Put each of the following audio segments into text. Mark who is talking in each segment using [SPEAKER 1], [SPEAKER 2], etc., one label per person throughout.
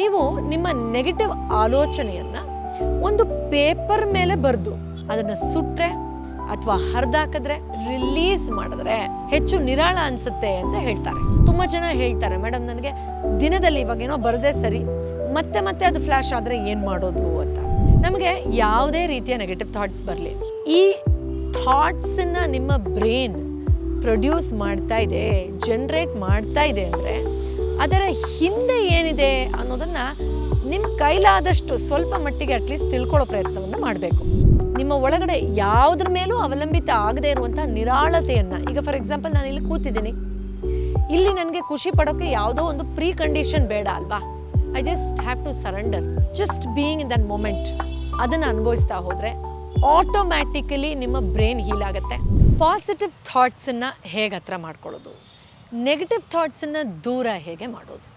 [SPEAKER 1] ನೀವು ನಿಮ್ಮ ನೆಗೆಟಿವ್ ಆಲೋಚನೆಯನ್ನು ಒಂದು ಪೇಪರ್ ಮೇಲೆ ಬರೆದು ಅದನ್ನು ಸುಟ್ರೆ ಅಥವಾ ಹರಿದಾಕಿದ್ರೆ ರಿಲೀಸ್ ಮಾಡಿದ್ರೆ ಹೆಚ್ಚು ನಿರಾಳ ಅನ್ಸುತ್ತೆ ಅಂತ ಹೇಳ್ತಾರೆ. ತುಂಬ ಜನ ಹೇಳ್ತಾರೆ ಮೇಡಮ್ ನನಗೆ ದಿನದಲ್ಲಿ ಇವಾಗೇನೋ ಬರದೇ ಸರಿ, ಮತ್ತೆ ಮತ್ತೆ ಅದು ಫ್ಲ್ಯಾಶ್ ಆದರೆ ಏನು ಮಾಡೋದು? ಅಂತ. ನಮಗೆ ಯಾವುದೇ ರೀತಿಯ ನೆಗೆಟಿವ್ ಥಾಟ್ಸ್ ಬರಲಿ. ಈ ಥಾಟ್ಸನ್ನು ನಿಮ್ಮ ಬ್ರೈನ್ ಪ್ರೊಡ್ಯೂಸ್ ಮಾಡ್ತಾ ಇದೆ ಜನ್ರೇಟ್ ಮಾಡ್ತಾ ಇದೆ ಅಂದರೆ ಅದರ ಹಿಂದೆ ಏನಿದೆ ಅನ್ನೋದನ್ನು ನಿಮ್ಮ ಕೈಲಾದಷ್ಟು ಸ್ವಲ್ಪ ಮಟ್ಟಿಗೆ ಅಟ್ಲೀಸ್ಟ್ ತಿಳ್ಕೊಳ್ಳೋ ಪ್ರಯತ್ನವನ್ನು ಮಾಡಬೇಕು. ನಿಮ್ಮ ಒಳಗಡೆ ಯಾವುದ್ರ ಮೇಲೂ ಅವಲಂಬಿತ ಆಗದೇ ಇರುವಂತಹ ನಿರಾಳತೆಯನ್ನು, ಈಗ ಫಾರ್ ಎಕ್ಸಾಂಪಲ್ ನಾನು ಇಲ್ಲಿ ಕೂತಿದ್ದೀನಿ. ಇಲ್ಲಿ ನನಗೆ ಖುಷಿ ಪಡೋಕ್ಕೆ ಯಾವುದೋ ಒಂದು ಪ್ರೀ ಕಂಡೀಷನ್ ಬೇಡ ಅಲ್ವಾ? I just have to surrender just being in that moment ಅದನ್ನು ಅನುಭವಿಸ್ತಾ ಹೋದರೆ ಆಟೋಮ್ಯಾಟಿಕಲಿ ನಿಮ್ಮ ಬ್ರೈನ್ ಹೀಲ್ ಆಗುತ್ತೆ. ಪಾಸಿಟಿವ್ ಥಾಟ್ಸನ್ನು ಹೇಗೆ ಹತ್ರ ಮಾಡ್ಕೊಳ್ಳೋದು? ನೆಗೆಟಿವ್ ಥಾಟ್ಸನ್ನು ದೂರ ಹೇಗೆ ಮಾಡೋದು?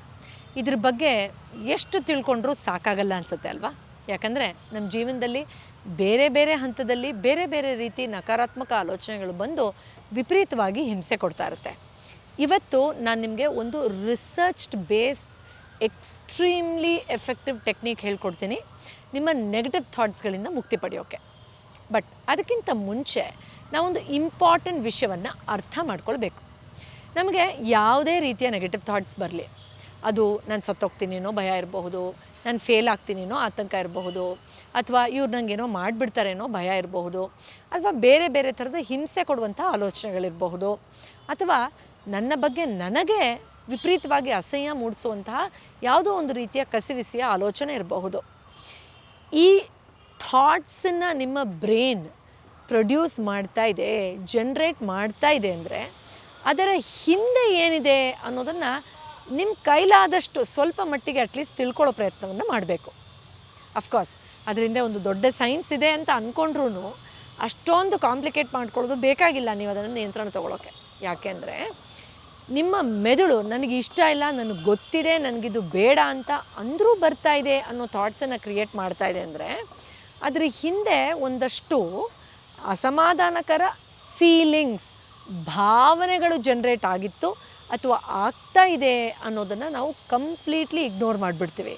[SPEAKER 1] ಇದ್ರ ಬಗ್ಗೆ ಎಷ್ಟು ತಿಳ್ಕೊಂಡ್ರೂ ಸಾಕಾಗಲ್ಲ ಅನಿಸುತ್ತೆ ಅಲ್ವಾ? ಯಾಕಂದರೆ ನಮ್ಮ ಜೀವನದಲ್ಲಿ ಬೇರೆ ಬೇರೆ ಹಂತದಲ್ಲಿ ಬೇರೆ ಬೇರೆ ರೀತಿ ನಕಾರಾತ್ಮಕ ಆಲೋಚನೆಗಳು ಬಂದು ವಿಪರೀತವಾಗಿ ಹಿಂಸೆ ಕೊಡ್ತಾ ಇರುತ್ತೆ. ಇವತ್ತು ನಾನು ನಿಮಗೆ ಒಂದು researched based extremely effective technique ಹೇಳ್ಕೊಡ್ತೀನಿ. ನಿಮ್ಮ ನೆಗೆಟಿವ್ ಥಾಟ್ಸ್ಗಳಿಂದ ಮುಕ್ತಿ ಪಡೆಯೋಕ್ಕೆ ಬಟ್ ಅದಕ್ಕಿಂತ ಮುಂಚೆ ನಾವೊಂದು ಇಂಪಾರ್ಟೆಂಟ್ ವಿಷಯವನ್ನು ಅರ್ಥ ಮಾಡ್ಕೊಳ್ಬೇಕು. ನಮಗೆ ಯಾವುದೇ ರೀತಿಯ ನೆಗೆಟಿವ್ ಥಾಟ್ಸ್ ಬರಲಿ. ಅದು ನಾನು ಸತ್ತೋಗ್ತೀನೇನೋ ಭಯ ಇರಬಹುದು, ನಾನು ಫೇಲ್ ಆಗ್ತೀನೇನೋ ಆತಂಕ ಇರಬಹುದು, ಅಥವಾ ಇವ್ರು ನನಗೇನೋ ಮಾಡಿಬಿಡ್ತಾರೇನೋ ಭಯ ಇರಬಹುದು, ಅಥವಾ ಬೇರೆ ಬೇರೆ ಥರದ ಹಿಂಸೆ ಕೊಡುವಂಥ ಆಲೋಚನೆಗಳಿರಬಹುದು, ಅಥವಾ ನನ್ನ ಬಗ್ಗೆ ನನಗೆ ವಿಪರೀತವಾಗಿ ಅಸಹ್ಯ ಮೂಡಿಸುವಂತಹ ಯಾವುದೋ ಒಂದು ರೀತಿಯ ಕಸಿವಿಸಿಯ ಆಲೋಚನೆ ಇರಬಹುದು. ಈ ಥಾಟ್ಸನ್ನು ನಿಮ್ಮ ಬ್ರೈನ್ ಪ್ರೊಡ್ಯೂಸ್ ಮಾಡ್ತಾ ಇದೆ ಜನ್ರೇಟ್ ಮಾಡ್ತಾ ಇದೆ ಅಂದರೆ ಅದರ ಹಿಂದೆ ಏನಿದೆ ಅನ್ನೋದನ್ನು ನಿಮ್ಮ ಕೈಲಾದಷ್ಟು ಸ್ವಲ್ಪ ಮಟ್ಟಿಗೆ ಅಟ್ಲೀಸ್ಟ್ ತಿಳ್ಕೊಳ್ಳೋ ಪ್ರಯತ್ನವನ್ನು ಮಾಡಬೇಕು. ಅಫ್ಕೋರ್ಸ್ ಅದರಿಂದ ಒಂದು ದೊಡ್ಡ ಸೈನ್ಸ್ ಇದೆ ಅಂತ ಅಂದ್ಕೊಂಡ್ರೂ ಅಷ್ಟೊಂದು ಕಾಂಪ್ಲಿಕೇಟ್ ಮಾಡ್ಕೊಳ್ಳೋದು ಬೇಕಾಗಿಲ್ಲ ನೀವು ಅದನ್ನು ನಿಯಂತ್ರಣ ತೊಗೊಳೋಕ್ಕೆ ಯಾಕೆಂದರೆ ನಿಮ್ಮ ಮೆದುಳು ನನಗೆ ಇಷ್ಟ ಇಲ್ಲ, ನನಗೆ ಗೊತ್ತಿದೆ, ನನಗಿದು ಬೇಡ ಅಂತ ಅಂದರೂ ಬರ್ತಾ ಇದೆ ಅನ್ನೋ ಥಾಟ್ಸನ್ನು ಕ್ರಿಯೇಟ್ ಮಾಡ್ತಾ ಇದೆ ಅಂದರೆ ಅದರ ಹಿಂದೆ ಒಂದಷ್ಟು ಅಸಮಾಧಾನಕರ ಫೀಲಿಂಗ್ಸ್ ಭಾವನೆಗಳು ಜನ್ರೇಟ್ ಆಗಿತ್ತು ಅಥವಾ ಆಗ್ತಾ ಇದೆ ಅನ್ನೋದನ್ನು ನಾವು ಕಂಪ್ಲೀಟ್ಲಿ ಇಗ್ನೋರ್ ಮಾಡಿಬಿಡ್ತೀವಿ.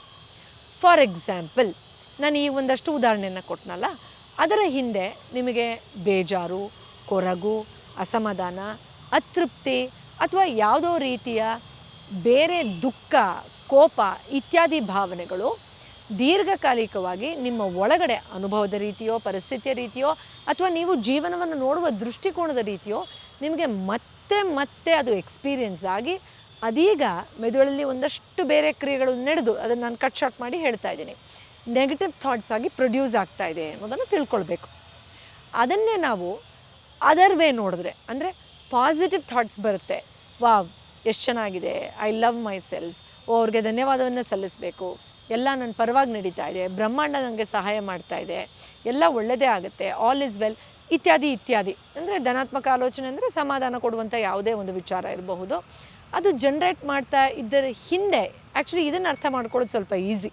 [SPEAKER 1] ಫಾರ್ ಎಕ್ಸಾಂಪಲ್ ನಾನು ಈ ಒಂದಷ್ಟು ಉದಾಹರಣೆಯನ್ನು ಕೊಟ್ಟನಲ್ಲ ಅದರ ಹಿಂದೆ ನಿಮಗೆ ಬೇಜಾರು, ಕೊರಗು, ಅಸಮಾಧಾನ, ಅತೃಪ್ತಿ ಅಥವಾ ಯಾವುದೋ ರೀತಿಯ ಬೇರೆ ದುಃಖ, ಕೋಪ ಇತ್ಯಾದಿ ಭಾವನೆಗಳು ದೀರ್ಘಕಾಲಿಕವಾಗಿ ನಿಮ್ಮ ಒಳಗಡೆ ಅನುಭವದ ರೀತಿಯೋ, ಪರಿಸ್ಥಿತಿಯ ರೀತಿಯೋ ಅಥವಾ ನೀವು ಜೀವನವನ್ನು ನೋಡುವ ದೃಷ್ಟಿಕೋನದ ರೀತಿಯೋ ನಿಮಗೆ ಮತ್ತೆ ಮತ್ತೆ ಅದು ಎಕ್ಸ್ಪೀರಿಯೆನ್ಸ್ ಆಗಿ ಅದೀಗ ಮೆದುಳಲ್ಲಿ ಒಂದಷ್ಟು ಬೇರೆ ಕ್ರಿಯೆಗಳು ನಡೆದು ಅದನ್ನು ನಾನು ಕಟ್ ಶಾರ್ಟ್ ಮಾಡಿ ಹೇಳ್ತಾ ಇದ್ದೀನಿ. ನೆಗೆಟಿವ್ ಥಾಟ್ಸ್ ಆಗಿ ಪ್ರೊಡ್ಯೂಸ್ ಆಗ್ತಾ ಇದೆ ಅನ್ನೋದನ್ನು ತಿಳ್ಕೊಳ್ಬೇಕು. ಅದನ್ನೇ ನಾವು ಅದರ್ ವೇ ನೋಡಿದ್ರೆ, ಅಂದರೆ ಪಾಸಿಟಿವ್ ಥಾಟ್ಸ್ ಬರುತ್ತೆ. ವಾವ್, ಎಷ್ಟು ಚೆನ್ನಾಗಿದೆ ಐ ಲವ್ ಮೈ ಸೆಲ್ಫ್ ಓ, ಅವ್ರಿಗೆ ಧನ್ಯವಾದವನ್ನು ಸಲ್ಲಿಸಬೇಕು. ಎಲ್ಲ ನನ್ನ ಪರವಾಗಿ ನಡೀತಾ ಇದೆ. ಬ್ರಹ್ಮಾಂಡ ನನಗೆ ಸಹಾಯ ಮಾಡ್ತಾ ಇದೆ. ಎಲ್ಲ ಒಳ್ಳೆಯದೇ ಆಗುತ್ತೆ. ಆಲ್ ಈಸ್ ವೆಲ್ ಇತ್ಯಾದಿ ಇತ್ಯಾದಿ. ಅಂದರೆ ಧನಾತ್ಮಕ ಆಲೋಚನೆ ಅಂದರೆ ಸಮಾಧಾನ ಕೊಡುವಂಥ ಯಾವುದೇ ಒಂದು ವಿಚಾರ ಇರಬಹುದು. ಅದು ಜನ್ರೇಟ್ ಮಾಡ್ತಾ ಇದ್ದರ ಹಿಂದೆ ಆ್ಯಕ್ಚುಲಿ ಇದನ್ನು ಅರ್ಥ ಮಾಡ್ಕೊಳ್ಳೋದು ಸ್ವಲ್ಪ ಈಸಿ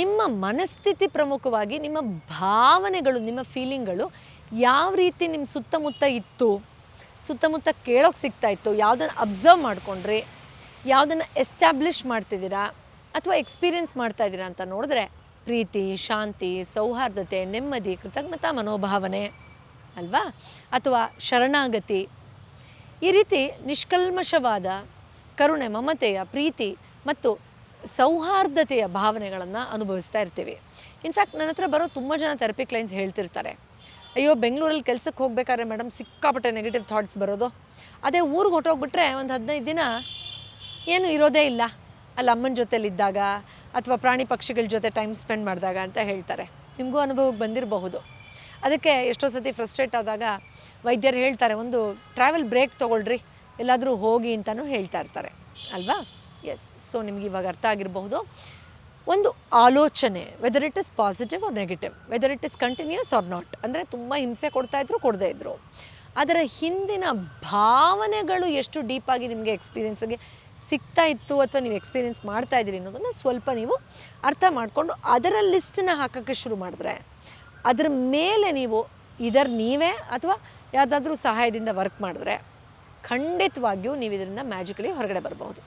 [SPEAKER 1] ನಿಮ್ಮ ಮನಸ್ಥಿತಿ ಪ್ರಮುಖವಾಗಿ ನಿಮ್ಮ ಭಾವನೆಗಳು, ನಿಮ್ಮ ಫೀಲಿಂಗ್ಗಳು ಯಾವ ರೀತಿ ನಿಮ್ಮ ಸುತ್ತಮುತ್ತ ಇತ್ತು, ಸುತ್ತಮುತ್ತ ಕೇಳೋಕ್ಕೆ ಸಿಗ್ತಾ ಇತ್ತು, ಯಾವುದನ್ನು ಅಬ್ಸರ್ವ್ ಮಾಡ್ಕೊಂಡ್ರಿ, ಯಾವುದನ್ನು ಎಸ್ಟಾಬ್ಲಿಷ್ ಮಾಡ್ತಿದ್ದೀರಾ, ಅಥವಾ ಎಕ್ಸ್ಪೀರಿಯನ್ಸ್ ಮಾಡ್ತಾ ಇದ್ದೀರಾ ಅಂತ ನೋಡಿದ್ರೆ ಪ್ರೀತಿ, ಶಾಂತಿ, ಸೌಹಾರ್ದತೆ, ನೆಮ್ಮದಿ, ಕೃತಜ್ಞತಾ ಮನೋಭಾವನೆ, ಅಲ್ವಾ? ಅಥವಾ ಶರಣಾಗತಿ. ಈ ರೀತಿ ನಿಷ್ಕಲ್ಮಶವಾದ ಕರುಣೆ, ಮಮತೆಯ ಪ್ರೀತಿ ಮತ್ತು ಸೌಹಾರ್ದತೆಯ ಭಾವನೆಗಳನ್ನು ಅನುಭವಿಸ್ತಾ ಇರ್ತೀವಿ. ಇನ್ಫ್ಯಾಕ್ಟ್ ನನ್ನ ಹತ್ರ ಬರೋ ತುಂಬ ಜನ ಥೆರಪಿ ಕ್ಲೈಂಟ್ಸ್ ಹೇಳ್ತಿರ್ತಾರೆ. ಅಯ್ಯೋ, ಬೆಂಗಳೂರಲ್ಲಿ ಕೆಲಸಕ್ಕೆ ಹೋಗ್ಬೇಕಾದ್ರೆ ಮೇಡಮ್ ಸಿಕ್ಕಾಪಟ್ಟೆ ನೆಗೆಟಿವ್ ಥಾಟ್ಸ್ ಬರೋದು. ಅದೇ ಊರಿಗೆ ಹೊಟ್ಟೋಗ್ಬಿಟ್ರೆ ಒಂದು ಹದಿನೈದು ದಿನ ಏನು ಇರೋದೇ ಇಲ್ಲ. ಅಲ್ಲಿ ಅಮ್ಮನ ಜೊತೆಲಿದ್ದಾಗ ಅಥವಾ ಪ್ರಾಣಿ ಪಕ್ಷಿಗಳ ಜೊತೆ ಟೈಮ್ ಸ್ಪೆಂಡ್ ಮಾಡಿದಾಗ ಅಂತ ಹೇಳ್ತಾರೆ. ನಿಮಗೂ ಅನುಭವಕ್ಕೆ ಬಂದಿರಬಹುದು. ಅದಕ್ಕೆ ಎಷ್ಟೋ ಸತಿ ಫ್ರಸ್ಟ್ರೇಟ್ ಆದಾಗ ವೈದ್ಯರು ಹೇಳ್ತಾರೆ, ಒಂದು ಟ್ರಾವೆಲ್ ಬ್ರೇಕ್ ತೊಗೊಳ್ರಿ, ಎಲ್ಲಾದರೂ ಹೋಗಿ ಅಂತಲೂ ಹೇಳ್ತಾ ಇರ್ತಾರೆ. ಅಲ್ವಾ? ಎಸ್ ಸೊ ನಿಮ್ಗೆ ಇವಾಗ ಅರ್ಥ ಆಗಿರಬಹುದು. ಒಂದು ಆಲೋಚನೆ whether it is positive or negative whether it is continuous or not ಅಂದರೆ ತುಂಬ ಹಿಂಸೆ ಕೊಡ್ತಾ ಇದ್ರು, ಕೊಡದೇ ಇದ್ರು. ಅದರ ಹಿಂದಿನ ಭಾವನೆಗಳು ಎಷ್ಟು ಡೀಪಾಗಿ ನಿಮಗೆ ಎಕ್ಸ್ಪೀರಿಯನ್ಸ್ಗೆ ಸಿಗ್ತಾ ಇತ್ತು ಅಥವಾ ನೀವು ಎಕ್ಸ್ಪೀರಿಯೆನ್ಸ್ ಮಾಡ್ತಾ ಇದ್ದೀರಿ ಅನ್ನೋದನ್ನು ಸ್ವಲ್ಪ ನೀವು ಅರ್ಥ ಮಾಡಿಕೊಂಡು ಅದರ ಲಿಸ್ಟನ್ನ ಹಾಕೋಕ್ಕೆ ಶುರು ಮಾಡಿದ್ರೆ ಅದರ ಮೇಲೆ ನೀವು ಇದರ ನೀವೇ ಅಥವಾ ಯಾವುದಾದ್ರೂ ಸಹಾಯದಿಂದ ವರ್ಕ್ ಮಾಡಿದ್ರೆ ಖಂಡಿತವಾಗಿಯೂ ನೀವು ಇದರಿಂದ ಮ್ಯಾಜಿಕಲಿ ಹೊರಗಡೆ ಬರಬಹುದು.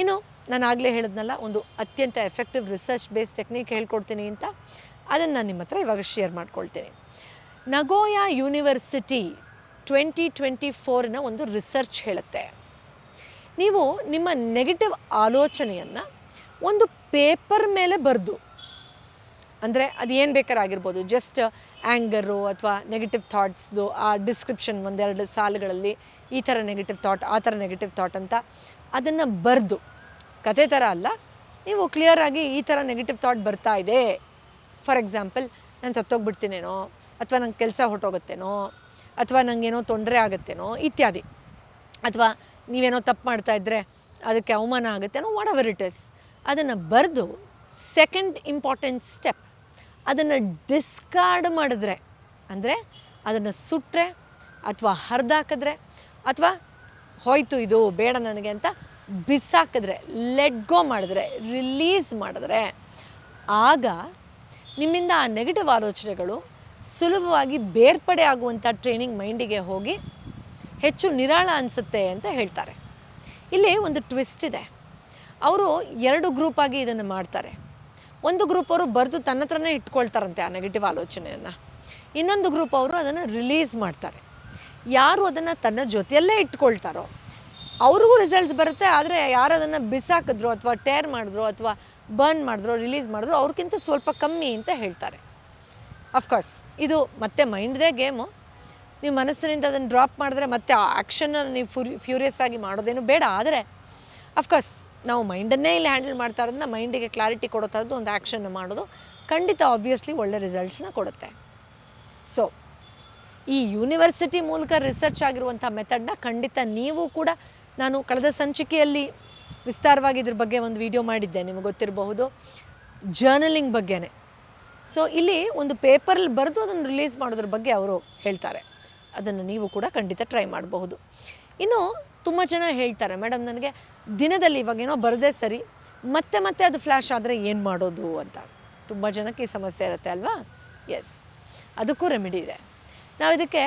[SPEAKER 1] ಇನ್ನು ನಾನು ಆಗಲೇ ಹೇಳಿದ್ನಲ್ಲ, ಒಂದು ಅತ್ಯಂತ ಎಫೆಕ್ಟಿವ್ ರಿಸರ್ಚ್ ಬೇಸ್ಡ್ ಟೆಕ್ನಿಕ್ ಹೇಳ್ಕೊಡ್ತೀನಿ ಅಂತ, ಅದನ್ನು ನಾನು ನಿಮ್ಮ ಹತ್ರ ಇವಾಗ ಶೇರ್ ಮಾಡ್ಕೊಳ್ತೀನಿ. ನಗೋಯಾ ಯೂನಿವರ್ಸಿಟಿ ಟ್ವೆಂಟಿ ಟ್ವೆಂಟಿ ಫೋರ್ನ ಒಂದು ರಿಸರ್ಚ್ ಹೇಳುತ್ತೆ. ನೀವು ನಿಮ್ಮ ನೆಗೆಟಿವ್ ಆಲೋಚನೆಯನ್ನು ಒಂದು ಪೇಪರ್ ಮೇಲೆ ಬರೆದು, ಅಂದರೆ ಅದು ಏನು ಬೇಕಾದ್ರೂ ಆಗಿರ್ಬೋದು ಜಸ್ಟ್ ಆ್ಯಂಗರು ಅಥವಾ ನೆಗೆಟಿವ್ ಥಾಟ್ಸ್ದು ಆ ಡಿಸ್ಕ್ರಿಪ್ಷನ್ ಒಂದೆರಡು ಸಾಲುಗಳಲ್ಲಿ ಈ ಥರ ನೆಗೆಟಿವ್ ಥಾಟ್ ಆ ಥರ ನೆಗೆಟಿವ್ ಥಾಟ್ ಅಂತ ಅದನ್ನು ಬರೆದು, ಕತೆ ಥರ ಅಲ್ಲ, ನೀವು ಕ್ಲಿಯರಾಗಿ ಈ ಥರ ನೆಗೆಟಿವ್ ಥಾಟ್ ಬರ್ತಾ ಇದೆ. ಫಾರ್ ಎಕ್ಸಾಂಪಲ್ ನಾನು ಸತ್ತೋಗ್ಬಿಡ್ತೀನೇನೋ, ಅಥವಾ ನಂಗೆ ಕೆಲಸ ಹೊರಟೋಗುತ್ತೇನೋ, ಅಥವಾ ನನಗೇನೋ ತೊಂದರೆ ಆಗುತ್ತೇನೋ, ಇತ್ಯಾದಿ. ಅಥವಾ ನೀವೇನೋ ತಪ್ಪು ಮಾಡ್ತಾ ಇದ್ದರೆ ಅದಕ್ಕೆ ಅವಮಾನ ಆಗುತ್ತೆ ಅನ್ನೋ ವಾಟ್ ಎವರ್ ಇಟ್ ಇಸ್ ಅದನ್ನು ಬರೆದು ಸೆಕೆಂಡ್ ಇಂಪಾರ್ಟೆಂಟ್ ಸ್ಟೆಪ್ ಅದನ್ನು ಡಿಸ್ಕಾರ್ಡ್ ಮಾಡಿದ್ರೆ, ಅಂದರೆ ಅದನ್ನು ಸುಟ್ಟರೆ ಅಥವಾ ಹರಿದಾಕಿದ್ರೆ ಅಥವಾ ಹೋಯ್ತು ಇದು ಬೇಡ ನನಗೆ ಅಂತ ಬಿಸಾಕಿದ್ರೆ ಲೆಟ್ ಗೋ ಮಾಡಿದ್ರೆ ರಿಲೀಸ್ ಮಾಡಿದ್ರೆ, ಆಗ ನಿಮ್ಮಿಂದ ಆ ನೆಗೆಟಿವ್ ಆಲೋಚನೆಗಳು ಸುಲಭವಾಗಿ ಬೇರ್ಪಡೆ ಆಗುವಂಥ ಟ್ರೈನಿಂಗ್ ಮೈಂಡಿಗೆ ಹೋಗಿ ಹೆಚ್ಚು ನಿರಾಳ ಅನಿಸುತ್ತೆ ಅಂತ ಹೇಳ್ತಾರೆ. ಇಲ್ಲಿ ಒಂದು ಟ್ವಿಸ್ಟ್ ಇದೆ. ಅವರು ಎರಡು ಗ್ರೂಪಾಗಿ ಇದನ್ನು ಮಾಡ್ತಾರೆ. ಒಂದು ಗ್ರೂಪ್ ಅವರು ಬರೆದು ತನ್ನ ಹತ್ರನೇ ಇಟ್ಕೊಳ್ತಾರಂತೆ ಆ ನೆಗೆಟಿವ್ ಆಲೋಚನೆಯನ್ನು. ಇನ್ನೊಂದು ಗ್ರೂಪ್ ಅವರು ಅದನ್ನು ರಿಲೀಸ್ ಮಾಡ್ತಾರೆ. ಯಾರು ಅದನ್ನು ತನ್ನ ಜೊತೆಯಲ್ಲೇ ಇಟ್ಕೊಳ್ತಾರೋ, ಅವ್ರಿಗೂ ರಿಸಲ್ಟ್ಸ್ ಬರುತ್ತೆ, ಆದರೆ ಯಾರು ಅದನ್ನು ಬಿಸಾಕಿದ್ರು ಅಥವಾ ಟೇರ್ ಮಾಡಿದ್ರು ಅಥವಾ ಬರ್ನ್ ಮಾಡಿದ್ರು ರಿಲೀಸ್ ಮಾಡಿದ್ರು, ಅವ್ರಿಗಿಂತ ಸ್ವಲ್ಪ ಕಮ್ಮಿ ಅಂತ ಹೇಳ್ತಾರೆ. ಅಫ್ಕೋರ್ಸ್ ಇದು ಮತ್ತೆ ಮೈಂಡ್ದೇ ಗೇಮು. ನೀವು ಮನಸ್ಸಿನಿಂದ ಅದನ್ನು ಡ್ರಾಪ್ ಮಾಡಿದ್ರೆ ಮತ್ತೆ ಆ ಆ್ಯಕ್ಷನ್ನ ನೀವು ಫ್ಯೂರಿ ಫ್ಯೂರಿಯಸ್ ಆಗಿ ಮಾಡೋದೇನು ಬೇಡ. ಆದರೆ ಅಫ್ಕೋರ್ಸ್ ನಾವು ಮೈಂಡನ್ನೇ ಇಲ್ಲಿ ಹ್ಯಾಂಡಲ್ ಮಾಡ್ತಾ ಇರೋದನ್ನ ಮೈಂಡಿಗೆ ಕ್ಲಾರಿಟಿ ಕೊಡೋ ಥರದ್ದು ಒಂದು ಆ್ಯಕ್ಷನ್ನ ಮಾಡೋದು ಖಂಡಿತ ಆಬ್ವಿಯಸ್ಲಿ ಒಳ್ಳೆ ರಿಸಲ್ಟ್ಸ್ನ ಕೊಡುತ್ತೆ. ಸೊ ಈ ಯೂನಿವರ್ಸಿಟಿ ಮೂಲಕ ರಿಸರ್ಚ್ ಆಗಿರುವಂಥ ಮೆಥಡ್ನ ಖಂಡಿತ ನೀವು ಕೂಡ ನಾನು ಕಳೆದ ಸಂಚಿಕೆಯಲ್ಲಿ ವಿಸ್ತಾರವಾಗಿ ಇದ್ರ ಬಗ್ಗೆ ಒಂದು ವಿಡಿಯೋ ಮಾಡಿದ್ದೆ, ನಿಮಗೆ ಗೊತ್ತಿರಬಹುದು. ಜರ್ನಲಿಂಗ್ ಬಗ್ಗೆನೇ. ಸೊ ಇಲ್ಲಿ ಒಂದು ಪೇಪರಲ್ಲಿ ಬರೆದು ಅದನ್ನು ರಿಲೀಸ್ ಮಾಡೋದ್ರ ಬಗ್ಗೆ ಅವರು ಹೇಳ್ತಾರೆ. ಅದನ್ನು ನೀವು ಕೂಡ ಖಂಡಿತ ಟ್ರೈ ಮಾಡಬಹುದು. ಇನ್ನು ತುಂಬ ಜನ ಹೇಳ್ತಾರೆ ಮೇಡಮ್ ನನಗೆ ದಿನದಲ್ಲಿ ಇವಾಗೇನೋ ಬರದೇ ಸರಿ, ಮತ್ತೆ ಮತ್ತೆ ಅದು ಫ್ಲ್ಯಾಶ್ ಆದರೆ ಏನು ಮಾಡೋದು? ಅಂತ. ತುಂಬ ಜನಕ್ಕೆ ಈ ಸಮಸ್ಯೆ ಇರುತ್ತೆ ಅಲ್ವಾ? ಎಸ್ ಅದಕ್ಕೂ ರೆಮಿಡಿ ಇದೆ. ನಾವು ಇದಕ್ಕೆ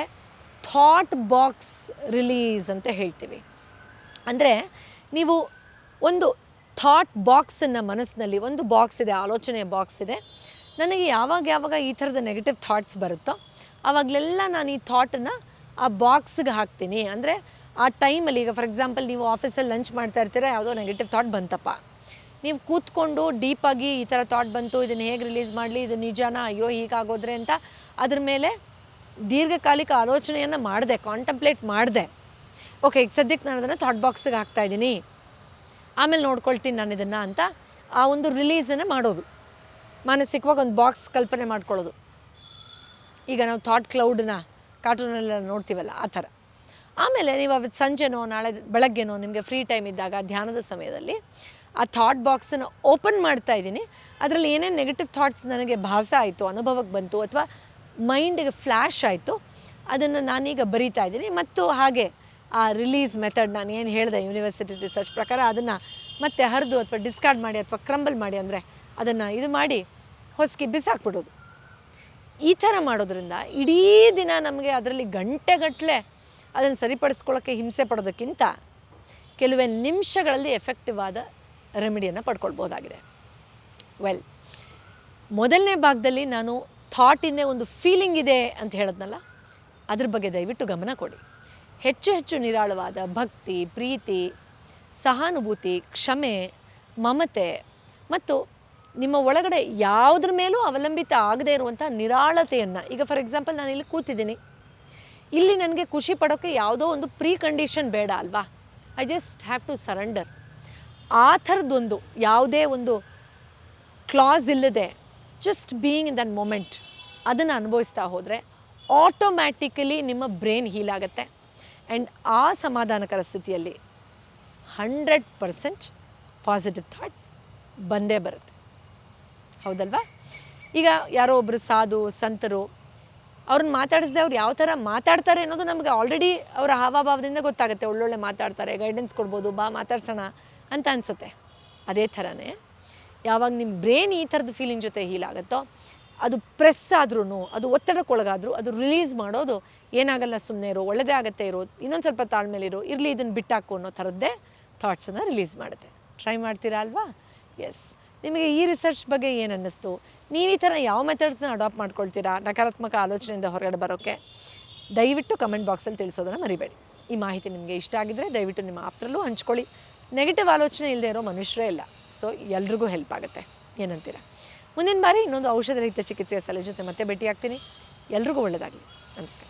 [SPEAKER 1] ಥಾಟ್ ಬಾಕ್ಸ್ ರಿಲೀಸ್ ಅಂತ ಹೇಳ್ತೀವಿ. ಅಂದರೆ ನೀವು ಒಂದು ಥಾಟ್ ಬಾಕ್ಸನ್ನು ಮನಸ್ಸಿನಲ್ಲಿ, ಒಂದು ಬಾಕ್ಸ್ ಇದೆ ಆಲೋಚನೆಯ ಬಾಕ್ಸ್ ಇದೆ ನನಗೆ ಯಾವಾಗ ಯಾವಾಗ ಈ ಥರದ ನೆಗೆಟಿವ್ ಥಾಟ್ಸ್ ಬರುತ್ತೋ ಆವಾಗಲೆಲ್ಲ ನಾನು ಈ ಥಾಟನ್ನು ಆ ಬಾಕ್ಸ್ಗೆ ಹಾಕ್ತೀನಿ. ಅಂದರೆ ಆ ಟೈಮಲ್ಲಿ ಈಗ ಫಾರ್ ಎಕ್ಸಾಂಪಲ್ ನೀವು ಆಫೀಸಲ್ಲಿ ಲಂಚ್ ಮಾಡ್ತಾ ಇರ್ತೀರ, ಯಾವುದೋ ನೆಗೆಟಿವ್ ಥಾಟ್ ಬಂತಪ್ಪ. ನೀವು ಕೂತ್ಕೊಂಡು ಡೀಪಾಗಿ ಈ ಥರ ಥಾಟ್ ಬಂತು, ಇದನ್ನು ಹೇಗೆ ರಿಲೀಸ್ ಮಾಡಲಿ, ಇದು ನಿಜಾನ, ಅಯ್ಯೋ ಹೀಗಾಗೋದ್ರೆ ಅಂತ ಅದ್ರ ಮೇಲೆ ದೀರ್ಘಕಾಲಿಕ ಆಲೋಚನೆಯನ್ನು ಮಾಡಿದೆ ಕಾಂಟಂಪ್ಲೇಟ್ ಮಾಡಿದೆ. ಓಕೆ ಈಗ ಸದ್ಯಕ್ಕೆ ನಾನು ಅದನ್ನು ಥಾಟ್ ಬಾಕ್ಸಿಗೆ ಹಾಕ್ತಾಯಿದ್ದೀನಿ ಆಮೇಲೆ ನೋಡ್ಕೊಳ್ತೀನಿ ನಾನು ಇದನ್ನು ಅಂತ ಆ ಒಂದು ರಿಲೀಸನ್ನು ಮಾಡೋದು. ಮಾನಸಿಕವಾಗಿ ಒಂದು ಬಾಕ್ಸ್ ಕಲ್ಪನೆ ಮಾಡ್ಕೊಳ್ಳೋದು. ಈಗ ನಾವು ಥಾಟ್ ಕ್ಲೌಡನ್ನ ಕಾರ್ಟೂನಲ್ಲೆಲ್ಲ ನೋಡ್ತೀವಲ್ಲ, ಆ ಥರ. ಆಮೇಲೆ ನೀವು ಅವತ್ತು ಸಂಜೆನೋ, ನಾಳೆ ಬೆಳಗ್ಗೆನೋ ನಿಮಗೆ ಫ್ರೀ ಟೈಮ್ ಇದ್ದಾಗ, ಧ್ಯಾನದ ಸಮಯದಲ್ಲಿ ಆ ಥಾಟ್ ಬಾಕ್ಸನ್ನು ಓಪನ್ ಮಾಡ್ತಾ ಇದ್ದೀನಿ. ಅದರಲ್ಲಿ ಏನೇನು ನೆಗೆಟಿವ್ ಥಾಟ್ಸ್ ನನಗೆ ಭಾಸ ಆಯಿತು, ಅನುಭವಕ್ಕೆ ಬಂತು, ಅಥವಾ ಮೈಂಡಿಗೆ ಫ್ಲ್ಯಾಶ್ ಆಯಿತು, ಅದನ್ನು ನಾನೀಗ ಬರೀತಾ ಇದ್ದೀನಿ. ಮತ್ತು ಹಾಗೆ ಆ ರಿಲೀಸ್ ಮೆಥಡ್ ನಾನು ಏನು ಹೇಳಿದೆ ಯೂನಿವರ್ಸಿಟಿ ರಿಸರ್ಚ್ ಪ್ರಕಾರ ಅದನ್ನು ಮತ್ತೆ ಹರಿದು ಅಥವಾ ಡಿಸ್ಕಾರ್ಡ್ ಮಾಡಿ ಅಥವಾ ಕ್ರಂಬಲ್ ಮಾಡಿ ಅಂದರೆ ಅದನ್ನು ಇದು ಮಾಡಿ ಹೊಸಕಿ ಬಿಸಾಕ್ಬಿಡೋದು ಈ ಥರ ಮಾಡೋದ್ರಿಂದ ಇಡೀ ದಿನ ನಮಗೆ ಅದರಲ್ಲಿ ಗಂಟೆಗಟ್ಟಲೆ ಅದನ್ನು ಸರಿಪಡಿಸ್ಕೊಳ್ಳೋಕ್ಕೆ ಹಿಂಸೆ ಪಡೋದಕ್ಕಿಂತ ಕೆಲವೇ ನಿಮಿಷಗಳಲ್ಲಿ ಎಫೆಕ್ಟಿವ್ ಆದ ರೆಮಿಡಿಯನ್ನು ಪಡ್ಕೊಳ್ಬೋದಾಗಿದೆ. ವೆಲ್ ಮೊದಲನೇ ಭಾಗದಲ್ಲಿ ನಾನು ಥಾಟಿಂದೇ ಒಂದು ಫೀಲಿಂಗ್ ಇದೆ ಅಂತ ಹೇಳೋದ್ನಲ್ಲ, ಅದ್ರ ಬಗ್ಗೆ ದಯವಿಟ್ಟು ಗಮನ ಕೊಡಿ. ಹೆಚ್ಚು ಹೆಚ್ಚು ನಿರಾಳವಾದ ಭಕ್ತಿ, ಪ್ರೀತಿ, ಸಹಾನುಭೂತಿ, ಕ್ಷಮೆ, ಮಮತೆ ಮತ್ತು ನಿಮ್ಮ ಒಳಗಡೆ ಯಾವುದ್ರ ಮೇಲೂ ಅವಲಂಬಿತ ಆಗದೇ ಇರುವಂಥ ನಿರಾಳತೆಯನ್ನು, ಈಗ ಫಾರ್ ಎಕ್ಸಾಂಪಲ್ ನಾನು ಇಲ್ಲಿ ಕೂತಿದ್ದೀನಿ. ಇಲ್ಲಿ ನನಗೆ ಖುಷಿ ಪಡೋಕ್ಕೆ ಯಾವುದೋ ಒಂದು ಪ್ರೀ ಕಂಡೀಷನ್ ಬೇಡ ಅಲ್ವಾ? I just have to surrender ಆ ಥರದ್ದೊಂದು, ಯಾವುದೇ ಒಂದು ಕ್ಲಾಸ್ ಇಲ್ಲದೆ just being in that moment ಅದನ್ನು ಅನುಭವಿಸ್ತಾ ಹೋದರೆ ಆಟೋಮ್ಯಾಟಿಕಲಿ ನಿಮ್ಮ ಬ್ರೈನ್ ಹೀಲ್ ಆಗುತ್ತೆ. ಆ್ಯಂಡ್ ಆ ಸಮಾಧಾನಕರ ಸ್ಥಿತಿಯಲ್ಲಿ ಹಂಡ್ರೆಡ್ ಪರ್ಸೆಂಟ್ ಪಾಸಿಟಿವ್ ಥಾಟ್ಸ್ ಬಂದೇ ಬರುತ್ತೆ. ಹೌದಲ್ವಾ? ಈಗ ಯಾರೋ ಒಬ್ಬರು ಸಾಧು, ಸಂತರು, ಅವ್ರನ್ನ ಮಾತಾಡಿಸಿದೆ ಅವ್ರು ಯಾವ ಥರ ಮಾತಾಡ್ತಾರೆ ಅನ್ನೋದು ನಮಗೆ ಆಲ್ರೆಡಿ ಅವರ ಹಾವಭಾವದಿಂದ ಗೊತ್ತಾಗುತ್ತೆ. ಒಳ್ಳೊಳ್ಳೆ ಮಾತಾಡ್ತಾರೆ ಗೈಡೆನ್ಸ್ ಕೊಡ್ಬೋದು, ಬಾ ಮಾತಾಡ್ಸೋಣ ಅಂತ ಅನಿಸುತ್ತೆ. ಅದೇ ಥರನೇ ಯಾವಾಗ ನಿಮ್ಮ ಬ್ರೈನ್ ಈ ಥರದ ಫೀಲಿಂಗ್ ಜೊತೆ ಹೀಲ್ ಆಗುತ್ತೋ, ಅದು ಪ್ರೆಸ್ ಆದ್ರೂ ಅದು ಒತ್ತಡಕ್ಕೊಳಗಾದರೂ, ಅದು ರಿಲೀಸ್ ಮಾಡೋದು ಏನಾಗಲ್ಲ ಸುಮ್ಮನೆ ಇರೋ, ಒಳ್ಳೆದೇ ಆಗುತ್ತೆ ಇರೋ, ಇನ್ನೊಂದು ಸ್ವಲ್ಪ ತಾಳ್ಮೇಲಿರೋ ಇರಲಿ ಇದನ್ನು ಬಿಟ್ಟಾಕು ಅನ್ನೋ ಥರದ್ದೇ ಥಾಟ್ಸನ್ನು ರಿಲೀಸ್ ಮಾಡುತ್ತೆ. ಟ್ರೈ ಮಾಡ್ತೀರಾ ಅಲ್ವಾ? ಎಸ್ ನಿಮಗೆ ಈ ರಿಸರ್ಚ್ ಬಗ್ಗೆ ಏನು ಅನ್ನಿಸ್ತು? ನೀವು ಈ ಥರ ಯಾವ ಮೆಥಡ್ಸ್ನ ಅಡಾಪ್ಟ್ ಮಾಡ್ಕೊಳ್ತೀರಾ? ನಕಾರಾತ್ಮಕ ಆಲೋಚನೆಯಿಂದ ಹೊರಗಡೆ ಬರೋಕ್ಕೆ ದಯವಿಟ್ಟು ಕಮೆಂಟ್ ಬಾಕ್ಸಲ್ಲಿ ತಿಳಿಸೋದನ್ನು ಮರಿಬೇಡಿ. ಈ ಮಾಹಿತಿ ನಿಮಗೆ ಇಷ್ಟ ಆಗಿದ್ದರೆ ದಯವಿಟ್ಟು ನಿಮ್ಮ ಆಪ್ತರಲ್ಲೂ ಹಂಚ್ಕೊಳ್ಳಿ. ನೆಗೆಟಿವ್ ಆಲೋಚನೆ ಇಲ್ಲದೆ ಇರೋ ಮನುಷ್ಯರೇ ಇಲ್ಲ. ಸೊ ಎಲ್ರಿಗೂ ಹೆಲ್ಪ್ ಆಗುತ್ತೆ. ಏನಂತೀರಾ ಮುಂದಿನ ಬಾರಿ ಇನ್ನೊಂದು ಔಷಧ ರಹಿತ ಚಿಕಿತ್ಸೆಯ ಸಲಹೆ ಜೊತೆ ಮತ್ತೆ ಭೇಟಿಯಾಗ್ತೀನಿ. ಎಲ್ರಿಗೂ ಒಳ್ಳೆಯದಾಗಲಿ ನಮಸ್ಕಾರ.